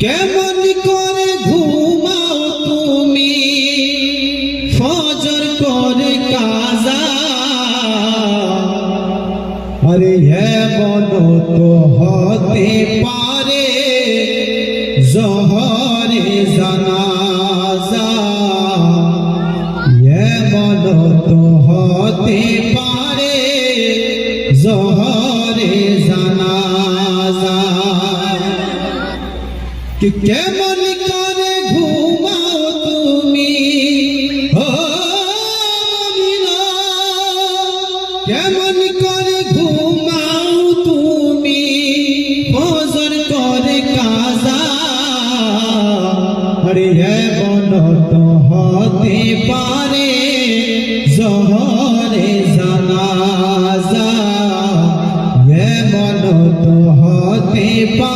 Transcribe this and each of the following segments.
কেমন করে ঘুমাও তুমি? ফজর করে কাজা। আরে এমন তো হতে পারে, জহরে জানাজা। এমন তো হতে পারে, জহরে জানাজা। কেমন করে ঘুমাও তুমি? কেমন করে ঘুমাও তুমি? ফজর করে কাজা। আরে এমন তো হতে পারে জহরে জানাজা। এমন তো হতে পারে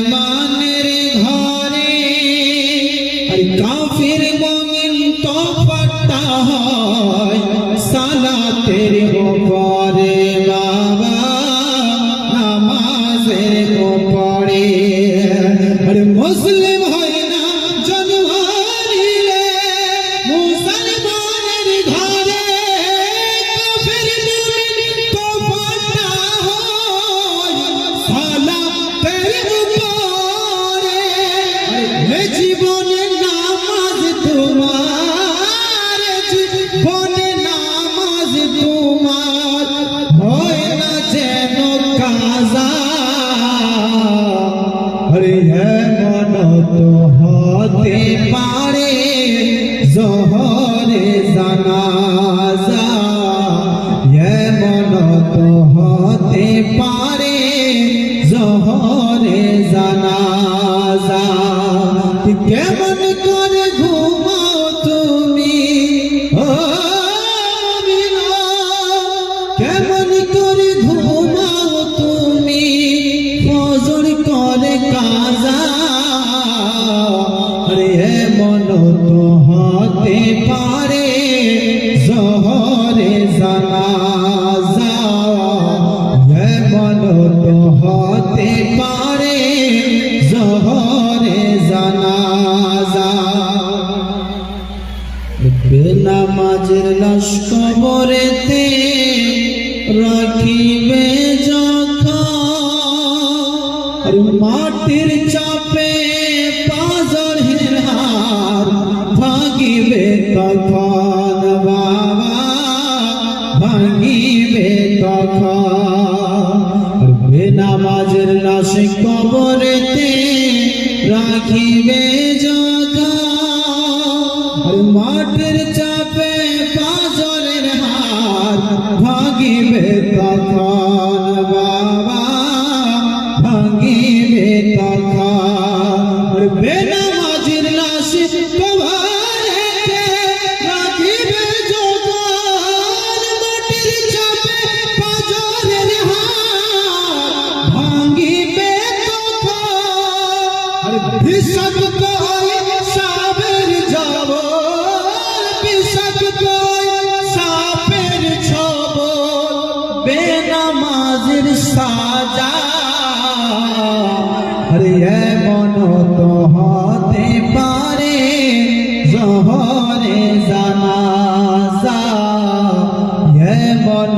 কাফির মমিন তো পাটা হয় সালাতের উপরে বাবা নামাজের উপরে। আরে মুসলিম হতে পারে জহরে জানাজা এমন তো হতে পারে জহরে জানাজা। কেমন করে ঘুমাও তুমি কেমন করে ঘুমাও তুমি, ফজর তো হতে ভাগিবে তখন বাবা ভাগিবে তখন। বেনামাজের লাশ কবরেতে রাখিবে জাগা। মাটির চাপে পাজরের হার ভাগিবে তখন বাবা ভাগিবে সাজা। আরে এমন তো হতে পারে জহরে জানাজা। এমন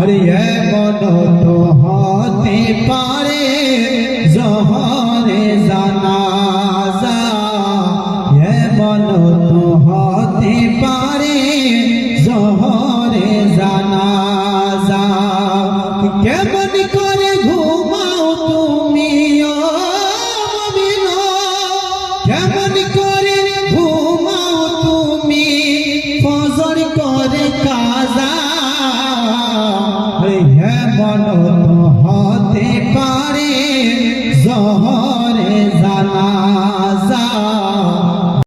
हरि है मन तो हाँ নজর করে কাজা। হ্যাঁ মন হতে পা